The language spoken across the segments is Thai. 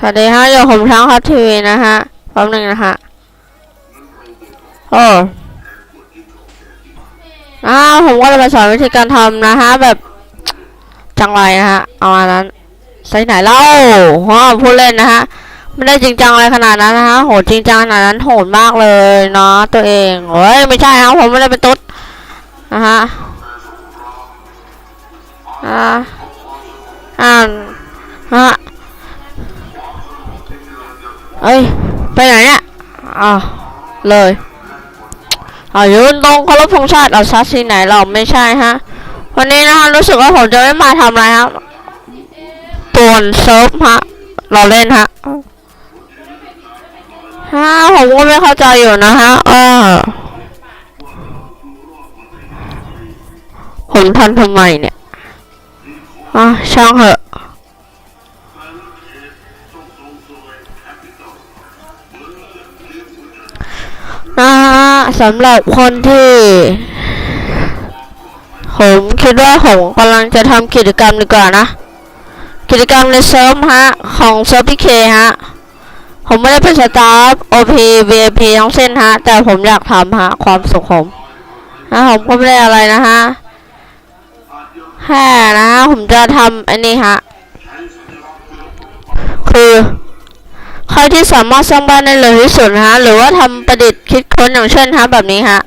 สวัสดีฮะอยู่ผมทั้งครับทีวีนะฮะแป๊บหนึ่งนะฮะโอ้อ่าผมก็จะมาสอนวิธีการทำนะฮะแบบจังไรนะฮะเอามานั้นใส่ไหนเล่าฮะพูดเล่นนะฮะไม่ได้จริงจังอะไรขนาดนั้นนะฮะโหจริงจังขนาดนั้นโหดมากเลยเนาะตัวเองโอ้ยไม่ใช่ครับผมไม่ได้เป็นตุ๊ดนะฮะอ่าอ่านฮะ อ้ย ไปไหนเนี่ยอ่าเลยอายืนตรงเคารพธงชาติเอาซัสซีไหนเราไม่ใช่ฮะ วันนี้นะคะรู้สึกว่าผมจะไม่มาทำอะไรครับป่วนเซิร์ฟฮะ เราเล่นฮะฮะผมก็ไม่เข้าใจอยู่นะฮะเออผมทำทำไมเนี่ยอะช่างเหอะ นะฮะสำหรับคนที่ ผมคิดว่าผมกำลังจะทำกิจกรรมดีกว่านะ กิจกรรมในเซิร์ฟฮะ ของเซิร์ฟพีเคฮะ ผมไม่ได้เป็นสตาฟ OP VIP ทั้งเส้นฮะ แต่ผมอยากทำฮะ ความสุขผมนะผมก็ไม่ได้อะไรนะฮะแค่นะฮะผมจะทำอันนี้ฮะ ใครที่สามารถสร้างบ้านได้เร็วที่สุดฮะหรือว่าทำประดิษฐ์คิดค้นอย่างเช่นฮะแบบนี้ฮะ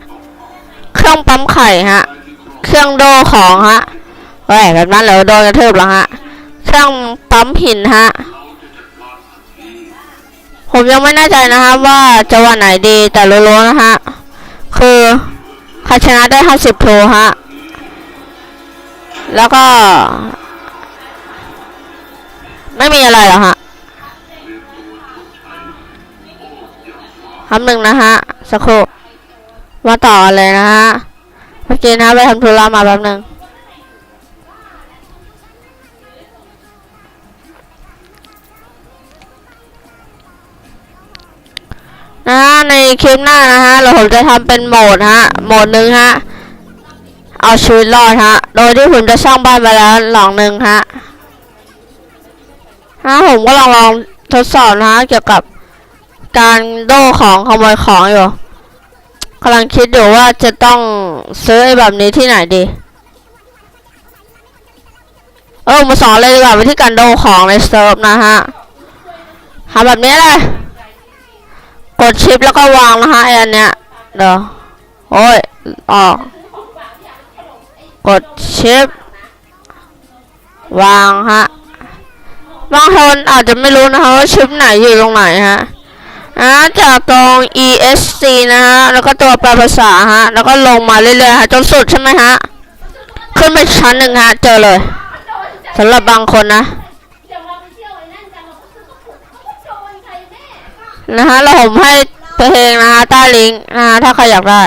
เครื่องปั๊มไข่ฮะเครื่องโดของฮะแหวแบบนั้นแล้วโดนกระทืบแล้วฮะเครื่องปั๊มหินฮะผมยังไม่แน่ใจนะฮะว่าจะวันไหนดีแต่รู้ๆนะฮะคือใครชนะได้ห้าสิบโทฮะแล้วก็ ไม่มีอะไรหรอฮะ คำหนึ่งนะฮะ สักครู่มาต่อเลยนะฮะ เมื่อกี้นะไปทำธุระมาแป๊บหนึ่งนะฮะในคลิปหน้านะฮะ เราผมจะทำเป็นโหมดฮะ โหมดหนึ่งฮะ เอาชีวิตรอดฮะ โดยที่ผมจะสร้างบ้านไปแล้วหลังหนึ่งฮะฮะผมก็ลองลองทดสอบนะฮะเกี่ยวกับ การโดของขโมยของอยู่กำลังคิดอยู่ว่าจะต้องซื้อไอ้แบบนี้ที่ไหนดี เออมาสอนเลยดีกว่าวิธีการโดของในเซิร์ฟนะฮะทำแบบนี้เลย กดชิปแล้วก็วางนะฮะไอ้อันเนี้ยเดี๋ยวโอ้ยออกกดชิปวางฮะบางคนอาจจะไม่รู้นะคะว่าชิปไหนอยู่ตรงไหนฮะ อ่าจากตรง ESC นะฮะ แล้วก็ตัวแปลภาษาฮะ แล้วก็ลงมาเรื่อยๆฮะจนสุดใช่ไหมฮะ ขึ้นไปชั้นหนึ่งฮะ เจอเลยสำหรับบางคนนะนะฮะเราก็ซื้อกระฮะแล้วผมให้เพลงนะฮะใต้ลิงก์นะฮะถ้าใครอยากได้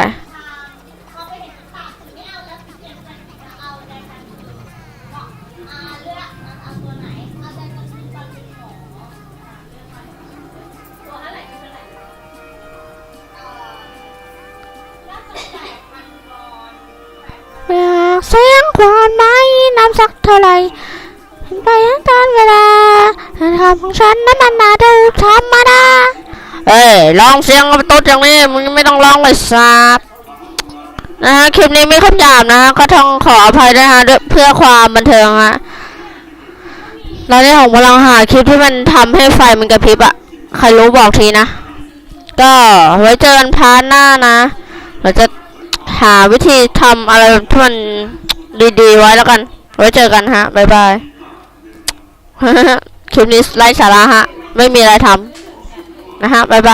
เสียงควานไม้น้ำสักเท่าไหรเห็นไปทั้งตอนเวลาทำของฉันนั้นมันนาดูธรรมดาเอ้ยลองเสียงกับตุ๊ดอย่างนี้มึงไม่ต้องร้องเลยสับนะฮะคลิปนี้ไม่คำหยาบนะฮะก็ต้องขออภัยด้วยฮะเพื่อความบันเทิงฮะตอนนี้ผมกำลังหาคลิปที่มันทำให้ไฟมันกระพริบอะใครรู้บอกทีนะ ก็ไว้เจอกันพาร์ทหน้านะเราจะ หาวิธีทำอะไรที่มันดีๆไว้แล้วกัน ไว้เจอกันฮะ บ๊ายบาย คลิปนี้ไร้สาระฮะ ไม่มีอะไรทำนะฮะ บ๊ายบาย